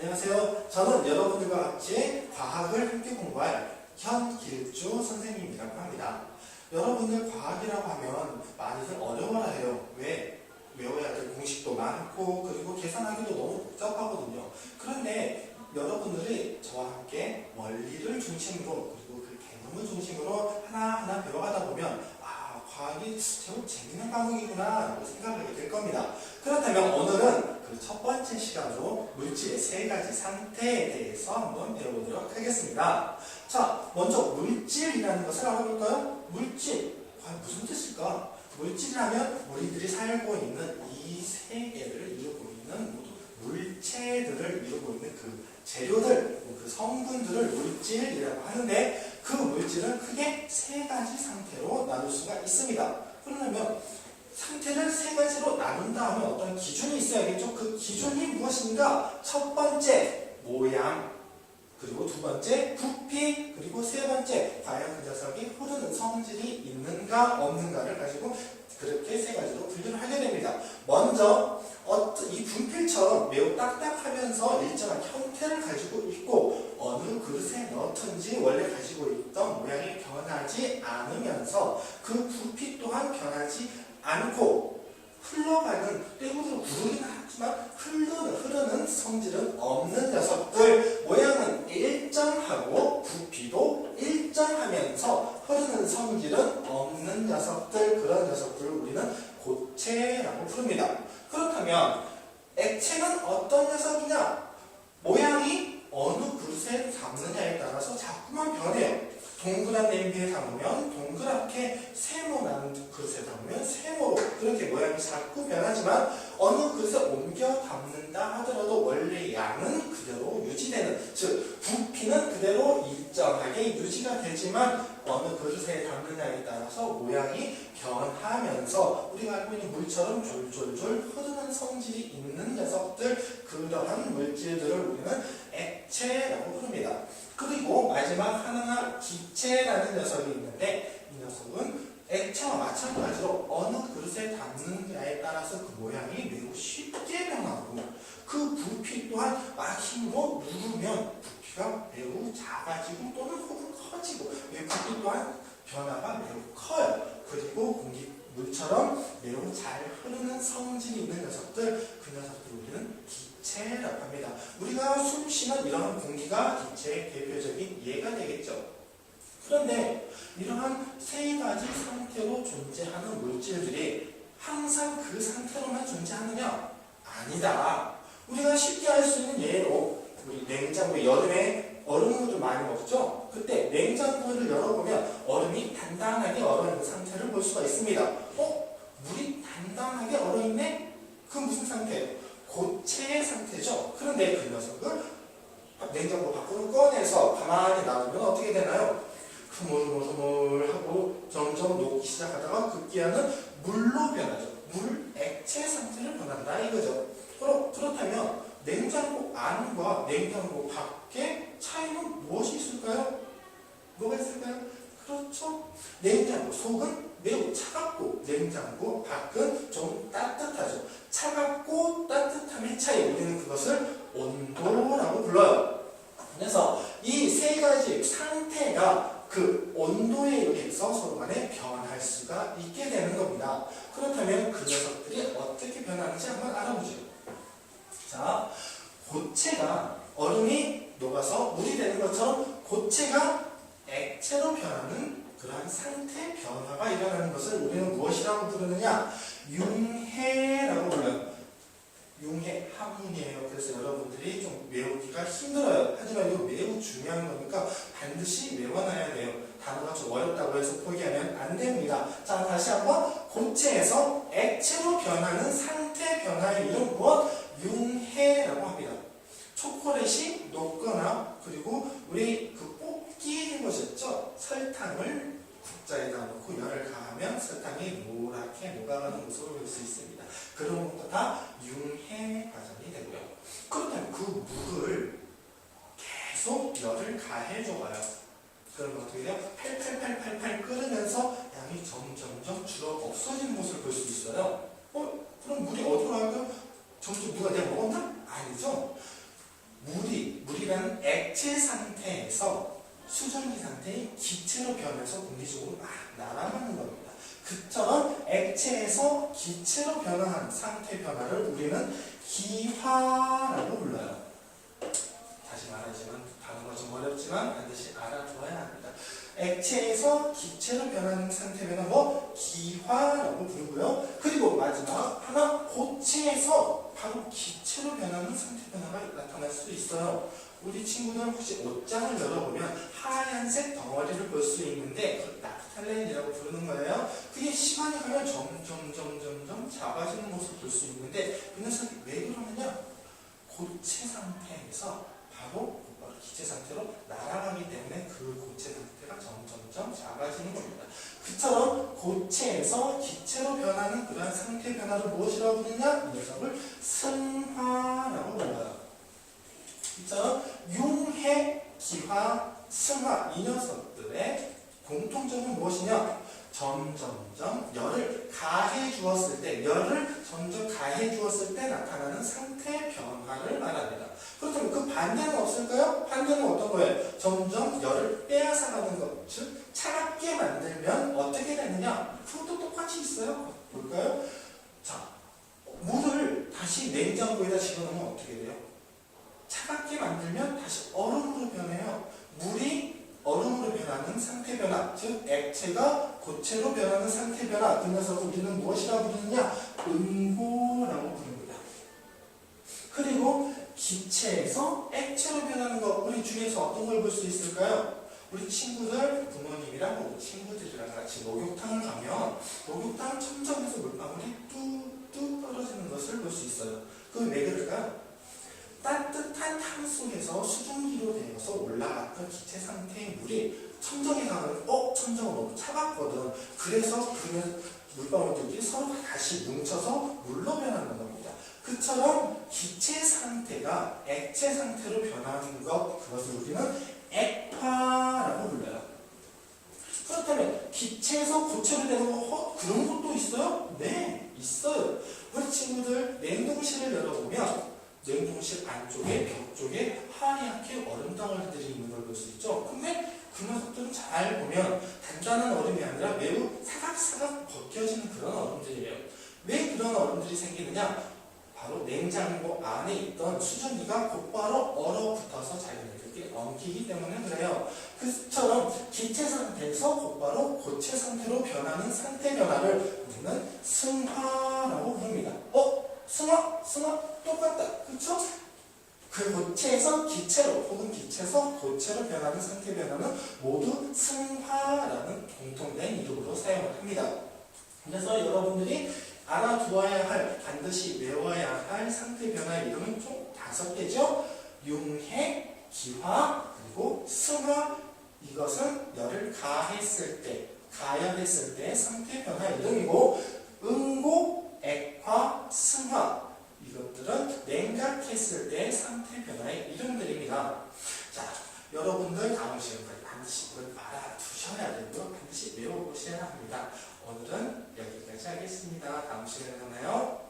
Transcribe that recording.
안녕하세요. 저는 여러분들과 같이 과학을 함께 공부할 현길주 선생님이라고 합니다. 여러분들 과학이라고 하면 많이들 어려워해요. 왜? 외워야 될 공식도 많고 그리고 계산하기도 너무 복잡하거든요. 그런데 여러분들이 저와 함께 원리를 중심으로 그리고 그 개념을 중심으로 하나하나 배워가다 보면 아 과학이 제법 재밌는 과목이구나 라고 생각하게 될 겁니다. 그렇다면 오늘은 그 첫 번째 시간으로 물질의 세 가지 상태에 대해서 한번 배워보도록 하겠습니다. 자, 먼저 물질이라는 것을 알아볼까요? 물질, 과연 무슨 뜻일까? 물질이라면 우리들이 살고 있는 이 세계를 이루고 있는 모두 물체들을 이루고 있는 그 재료들, 그 성분들을 물질이라고 하는데 그 물질은 크게 세 가지 상태로 나눌 수가 있습니다. 그러면 상태를 세 가지로 나눈다 하면 어떤 기준이 있어야겠죠? 그 기준이 무엇인가? 첫 번째, 모양. 그리고 두 번째, 부피. 그리고 세 번째, 과연 그 녀석이 흐르는 성질이 있는가, 없는가를 가지고 그렇게 세 가지로 분류를 하게 됩니다. 먼저, 이 분필처럼 매우 딱딱하면서 일정한 형태를 가지고 있고, 어느 그릇에 넣던지 원래 가지고 있던 모양이 변하지 않으면서 그 부피 또한 변하지 않고 흘러가는 때문에 구르긴 하지만 흐르는 흐르는 성질은 없는 녀석들. 모양은 일정하고 부피도 일정하면서 흐르는 성질은 없는 녀석들 그런 녀석들을 우리는 고체라고 부릅니다. 그렇다면 액체는 어떤 녀석이냐? 모양이 어느 그릇에 담느냐에 따라서 자꾸만 변해요. 동그란 냄비에 담으면 동그랗게 세모난 그릇에 담으면 세모로 그렇게 모양이 자꾸 변하지만 어느 그릇에 옮겨 담는다 하더라도 원래 양은 그대로 유지되는 즉 부피는 그대로 일정하게 유지가 되지만 어느 그릇에 담느냐에 따라서 모양이 변하면서 우리가 알고 있는 물처럼 졸졸졸 흐르는 성질이 있는 녀석들 그러한 물질들을 우리는 액체라고 부릅니다. 그리고 마지막 하나가 기체라는 녀석이 있는데 이 녀석은 액체와 마찬가지로 어느 그릇 따라서 그 모양이 매우 쉽게 변하고 그 부피 또한 막 힘으로 누르면 부피가 매우 작아지고 또는 혹은 커지고 이 부피 또한 변화가 매우 커요. 그리고 공기 물처럼 매우 잘 흐르는 성질이 있는 녀석들 그 녀석들 우리는 기체라고 합니다. 우리가 숨 쉬는 이러한 공기가 기체의 대표적인 예가 되겠죠. 그런데 이러한 세 가지 상태로 존재하는 물질들이 항상 그 상태로만 존재하느냐? 아니다. 우리가 쉽게 알수 있는 예로 우리 냉장고 여름에 얼음물을 많이 먹죠? 그때 냉장고를 열어보면 얼음이 단단하게 얼어있는 상태를 볼 수가 있습니다. 어? 물이 단단하게 얼어있네? 그 무슨 상태예요? 고체의 상태죠. 그런데 그 녀석을 냉장고 밖으로 꺼내서 가만히 놔두면 어떻게 되나요? 흐물흐물하고 점점 녹기 시작하다가 급기야는 물로 변하죠. 물 액체 상태를 변한다 이거죠. 그렇다면 냉장고 안과 냉장고 밖에 차이는 무엇이 있을까요? 뭐가 있을까요? 그렇죠. 냉장고 속은 매우 차갑고 냉장고 밖은 좀 따뜻하죠. 차갑고 따뜻함의 차이 우리는 그것을 온도라고 불러요. 그래서 이 세 가지 상태가 그 온도에 의해서 서로 간에 변할 수가 있게 되는 겁니다. 그렇다면 그 녀석들이 어떻게 변하는지 한번 알아보죠. 자, 고체가 얼음이 녹아서 물이 되는 것처럼 고체가 액체로 변하는 그러한 상태 변화가 일어나는 것을 우리는 무엇이라고 부르느냐? 융해라고 불러요. 융해 학문이에요. 그래서 여러분들이 좀 외우기가 힘들어요. 하지만 이거 매우 중요한 거니까 반드시 외워놔야 돼요. 단어가 좀 어렵다고 해서 포기하면 안 됩니다. 자, 다시 한번 고체에서 액체로 변하는 상태 변화의 이름 무엇? 융해라고 합니다. 초콜릿이 녹거나 그리고 우리 그 뽑기 해보셨죠? 설탕을 국자에다 놓고 열을 가하면 설탕이 이렇게 녹아가는 모습을 볼 수 있습니다. 그런 것도 다 융해 과정이 되고요. 그렇다면 그 묵을 계속 열을 가해줘봐요. 그럼 어떻게 돼요? 팔팔팔팔팔 끓으면서 양이 점점점 줄어 없어지는 모습을 볼 수 있어요. 어? 그럼 물이 어디로 가요? 점점 누가 내가 먹었나? 아니죠. 물이, 물이라는 액체 상태에서 수증기 상태의 기체로 변해서 공기적으로 막 아, 날아가는 겁니다. 화한 상태 변화를 우리는 기화라고 불러요. 다시 말하지만 단어가 좀 어렵지만 반드시 알아두어야 합니다. 액체에서 기체로 변하는 상태 변화 뭐 기화라고 부르고요. 그리고 마지막 하나 고체에서 바로 기체로 변하는 상태 변화가 나타날 수 있어요. 우리 친구들 혹시 옷장을 열어보면 하얀색 덩어리를 볼 수 있는데 그걸 나프탈렌이라고 부르는 거예요. 그게 시간이 가면 점점 점점 점 작아지는 모습을 볼 수 있는데 그 녀석이 왜 그러느냐? 고체 상태에서 바로 기체 상태로 날아가기 때문에 그 고체 상태가 점점점 작아지는 겁니다. 그처럼 고체에서 기체로 변하는 그러한 상태 변화를 무엇이라고 부르냐? 이 녀석을 승화라고 불러요. 이처럼 융해, 기화, 승화 이 녀석들의 공통점은 무엇이냐? 점점점 열을 가해 주었을 때, 열을 점점 가해 주었을 때 나타나는 상태 변화를 말합니다. 그렇다면 그 반대는 없을까요? 반대는 어떤 거예요? 점점 열을 빼앗아가는 것, 즉 차갑게 만들면 어떻게 되느냐? 그것도 똑같이 있어요. 볼까요? 자, 물을 다시 냉장고에다 집어넣으면 어떻게 돼요? 차갑게 만들면 다시 얼음으로 변해요. 물이 얼음으로 변하는 상태 변화, 즉 액체가 고체로 변하는 상태 변화. 그 녀석을 우리는 무엇이라고 부르느냐? 음고라고 부릅니다. 그리고 기체에서 액체로 변하는 것, 우리 중에서 어떤 걸 볼 수 있을까요? 우리 친구들, 부모님이랑 우리 친구들이랑 같이 목욕탕을 가면 목욕탕 천장에서 물방울이 뚝뚝 떨어지는 것을 볼 수 있어요. 그건 왜 그럴까요? 따뜻한 탕 속에서 수증기로 되어서 올라갔던 기체 상태의 물이 천정에 가면 어? 천정은 너무 차갑거든. 그래서 그 물방울들이 서로 다시 뭉쳐서 물로 변하는 겁니다. 그처럼 기체 상태가 액체 상태로 변하는 것, 그것을 우리는 액화라고 불러요. 그렇다면 기체에서 고체로 되는 거 어? 그런 것도 있어요? 네, 있어요. 우리 친구들 냉동실을 열어보면 냉동실 안쪽에 벽 쪽에 하얗게 얼음 덩어리들이 있는 걸 볼 수 있죠. 근데 그 녀석들은 잘 보면 단단한 얼음이 아니라 매우 사각사각 벗겨지는 그런 얼음들이에요. 왜 그런 얼음들이 생기느냐? 바로 냉장고 안에 있던 수증기가 곧바로 얼어붙어서 자기네들끼리 엉키기 때문에 그래요. 그처럼 기체 상태에서 곧바로 고체 상태로 변하는 상태 변화를 우리는 승화라고 부릅니다. 어? 승화? 승화? 똑같다. 그쵸? 그 고체에서 기체로 혹은 기체에서 고체로 변하는 상태 변화는 모두 승화라는 공통된 이름으로 사용을 합니다. 그래서 여러분들이 알아두어야 할, 반드시 외워야 할 상태 변화의 이름은 총 다섯 개죠. 융해, 기화, 그리고 승화. 이것은 열을 가했을 때, 가열했을 때 상태 변화 이름이고, 응고, 액화, 승화. 이것들은 냉각했을 때 상태 변화의 이름들입니다. 자, 여러분들 다음 시간까지 반드시 이걸 알아두셔야 되고요. 반드시 외워보셔야 합니다. 오늘은 여기까지 하겠습니다. 다음 시간에 만나요.